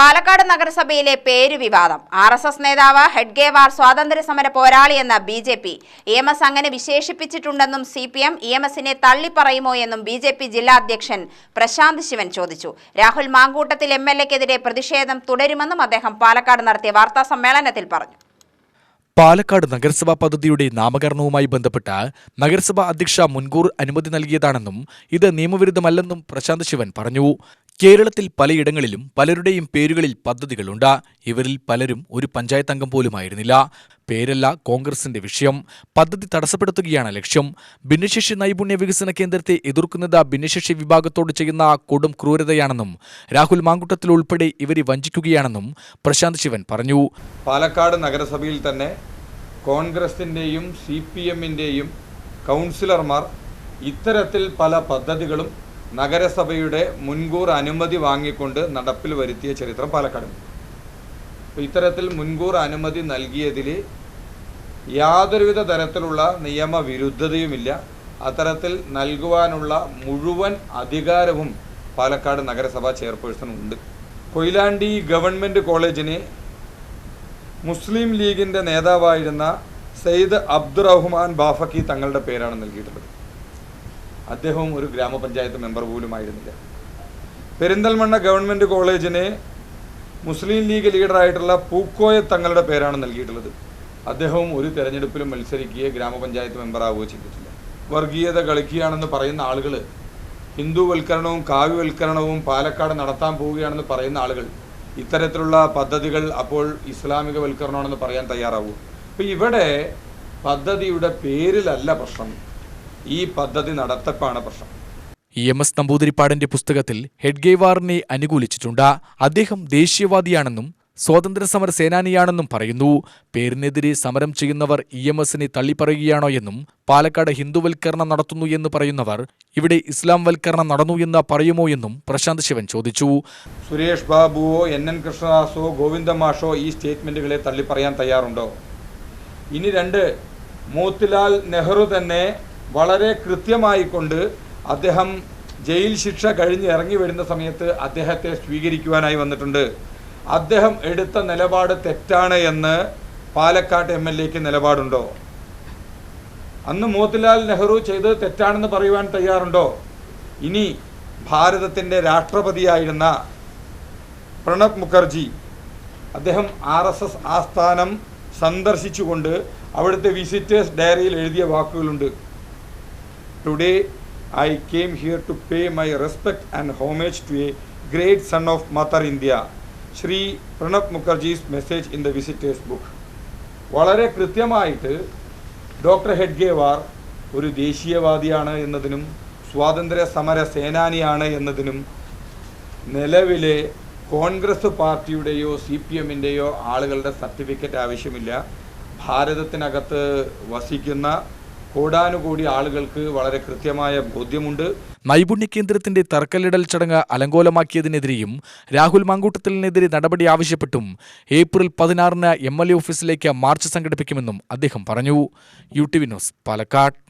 പാലക്കാട് നഗരസഭയിലെ പേര് വിവാദം ആർ എസ് എസ് നേതാവ് ഹെഡ്ഗേവാർ സ്വാതന്ത്ര്യ സമര പോരാളിയെന്ന് B J P E M S അങ്ങനെ വിശേഷിപ്പിച്ചിട്ടുണ്ടെന്നും C P M E M എസിനെ തള്ളിപ്പറയുമോ എന്നും ബി ജെ പി ജില്ലാ അധ്യക്ഷൻ പ്രശാന്ത് ശിവൻ ചോദിച്ചു. രാഹുൽ മാങ്കൂട്ടത്തിൽ എം എൽ എക്കെതിരെ പ്രതിഷേധം തുടരുമെന്നും അദ്ദേഹം പാലക്കാട് നടത്തിയ വാർത്താ സമ്മേളനത്തിൽ പറഞ്ഞു. പാലക്കാട് നഗരസഭാ പദ്ധതിയുടെ നാമകരണവുമായി ബന്ധപ്പെട്ട് നഗരസഭാ അധ്യക്ഷ മുൻകൂർ അനുമതി നൽകിയതാണെന്നും ഇത് നിയമവിരുദ്ധമല്ലെന്നും പ്രശാന്ത് ശിവൻ പറഞ്ഞു. കേരളത്തിൽ പലയിടങ്ങളിലും പലരുടെയും പേരുകളിൽ പദ്ധതികളുണ്ട്. ഇവരിൽ പലരും ഒരു പഞ്ചായത്ത് അംഗം പോലുമായിരുന്നില്ല. പേരല്ല കോൺഗ്രസിന്റെ വിഷയം. പദ്ധതി തടസ്സപ്പെടുത്തുകയാണ് ലക്ഷ്യം. ഭിന്നശേഷി നൈപുണ്യ വികസന കേന്ദ്രത്തെ എതിർക്കുന്നത് ഭിന്നശേഷി വിഭാഗത്തോട് ചെയ്യുന്ന കൊടും ക്രൂരതയാണെന്നും രാഹുൽ മാങ്കുട്ടത്തിൽ ഉൾപ്പെടെ ഇവരെ വഞ്ചിക്കുകയാണെന്നും പ്രശാന്ത് ശിവൻ പറഞ്ഞു. പാലക്കാട് നഗരസഭയിൽ തന്നെ കോൺഗ്രസിന്റെയും സി പി എമ്മിന്റെയും കൗൺസിലർമാർ ഇത്തരത്തിൽ പല പദ്ധതികളും നഗരസഭയുടെ മുൻകൂർ അനുമതി വാങ്ങിക്കൊണ്ട് നടപ്പിൽ വരുത്തിയ ചരിത്രം പാലക്കാടുണ്ട് അപ്പോൾ ഇത്തരത്തിൽ മുൻകൂർ അനുമതി നൽകിയതിൽ യാതൊരുവിധ തരത്തിലുള്ള നിയമവിരുദ്ധതയുമില്ല. അത്തരത്തിൽ നൽകുവാനുള്ള മുഴുവൻ അധികാരവും പാലക്കാട് നഗരസഭാ ചെയർപേഴ്സണുണ്ട് കൊയിലാണ്ടി ഗവൺമെന്റ് കോളേജിന് മുസ്ലിം ലീഗിന്റെ നേതാവായിരുന്ന സെയ്ദ് അബ്ദുറഹ്മാൻ ബാഫക്കി തങ്ങളുടെ പേരാണ് നൽകിയിട്ടുള്ളത്. അദ്ദേഹവും ഒരു ഗ്രാമപഞ്ചായത്ത് മെമ്പർ പോലുമായിരുന്നില്ല. പെരിന്തൽമണ്ണ ഗവൺമെന്റ് കോളേജിന് മുസ്ലിം ലീഗ് ലീഡറായിട്ടുള്ള പൂക്കോയ തങ്ങളുടെ പേരാണ് നൽകിയിട്ടുള്ളത്. അദ്ദേഹവും ഒരു തെരഞ്ഞെടുപ്പിലും മത്സരിക്കുകയോ ഗ്രാമപഞ്ചായത്ത് മെമ്പറാവുകയോ ചെയ്തിട്ടില്ല. വർഗീയത കളിക്കുകയാണെന്ന് പറയുന്ന ആളുകൾ ഹിന്ദുവൽക്കരണവും കാവ്യവൽക്കരണവും പാലക്കാട് നടത്താൻ പോവുകയാണെന്ന് പറയുന്ന ആളുകൾ ഇത്തരത്തിലുള്ള പദ്ധതികൾ അപ്പോൾ ഇസ്ലാമികവൽക്കരണമാണെന്ന് പറയാൻ തയ്യാറാവൂ. അപ്പോൾ ഇവിടെ പദ്ധതിയുടെ പേരിലല്ല പ്രശ്നം. ഈ പദ്ധതി നടത്തപ്പാണ് പ്രശ്നം. ഇ എം എസ് നമ്പൂതിരിപ്പാടിന്റെ പുസ്തകത്തിൽ ഹെഡ്ഗേവാറിനെ അനുകൂലിച്ചിട്ടുണ്ട്. അദ്ദേഹം ദേശീയവാദിയാണെന്നും സ്വാതന്ത്ര്യ സമര സേനാനിയാണെന്നും പറയുന്നു. പേരിനെതിരെ സമരം ചെയ്യുന്നവർ ഇ എം എസിനെ തള്ളിപ്പറയുകയാണോ എന്നും പാലക്കാട് ഹിന്ദുവൽക്കരണം നടത്തുന്നു എന്ന് പറയുന്നവർ ഇവിടെ ഇസ്ലാം വൽക്കരണം നടന്നു എന്ന് പറയുമോ എന്നും പ്രശാന്ത് ശിവൻ ചോദിച്ചു. സുരേഷ് ബാബുവോ എൻ എൻ കൃഷ്ണദാസോ ഗോവിന്ദമാഷോ ഈ സ്റ്റേറ്റ്മെന്റുകളെ തള്ളിപ്പറയാൻ തയ്യാറുണ്ടോ? ഇനി രണ്ട് മോത്തിലാൽ നെഹ്റു തന്നെ വളരെ കൃത്യമായിക്കൊണ്ട് അദ്ദേഹം ജയിൽ ശിക്ഷ കഴിഞ്ഞ് ഇറങ്ങി വരുന്ന സമയത്ത് അദ്ദേഹത്തെ സ്വീകരിക്കുവാനായി വന്നിട്ടുണ്ട്. അദ്ദേഹം എടുത്ത നിലപാട് തെറ്റാണ് എന്ന് പാലക്കാട് എം എൽ എക്ക് നിലപാടുണ്ടോ? അന്ന് മോത്തിലാൽ നെഹ്റു ചെയ്തത് തെറ്റാണെന്ന് പറയുവാൻ തയ്യാറുണ്ടോ? ഇനി ഭാരതത്തിന്റെ രാഷ്ട്രപതിയായിരുന്ന പ്രണബ് മുഖർജി അദ്ദേഹം ആർ എസ് എസ് ആസ്ഥാനം സന്ദർശിച്ചുകൊണ്ട് അവിടുത്തെ വിസിറ്റേഴ്സ് ഡയറിയിൽ എഴുതിയ വാക്കുകളുണ്ട്. Today I came here to pay my respect and homage to a great son of mother India Shri Pranab Mukherjee's message in the visitors book വളരെ കൃത്യമായിട്ട് ഡോക്ടർ ഹെഡ്ഗേവാർ ഒരു ദേശീയവാദിയാണ് എന്നതിനും സ്വാതന്ത്ര്യ സമര സേനാനിയാണ് എന്നതിനും നിലവിലെ കോൺഗ്രസ് പാർട്ടിയുടെയോ സി പി എമ്മിന്റെയോ ആളുകളുടെ സർട്ടിഫിക്കറ്റ് ആവശ്യമില്ല. ഭാരതത്തിനകത്ത് വസിക്കുന്ന കോടാനുകൂടി ആളുകൾക്ക് വളരെ കൃത്യമായ ബോധ്യമുണ്ട്. നൈപുണ്യ കേന്ദ്രത്തിന്റെ തറക്കല്ലിടൽ ചടങ്ങ് അലങ്കോലമാക്കിയതിനെതിരെയും രാഹുൽ മാങ്കൂട്ടത്തിനെതിരെ നടപടി ആവശ്യപ്പെട്ടും ഏപ്രിൽ പതിനാറിന് എം എൽ എ ഓഫീസിലേക്ക് മാർച്ച് സംഘടിപ്പിക്കുമെന്നും അദ്ദേഹം പറഞ്ഞു. U T V news Palakkad.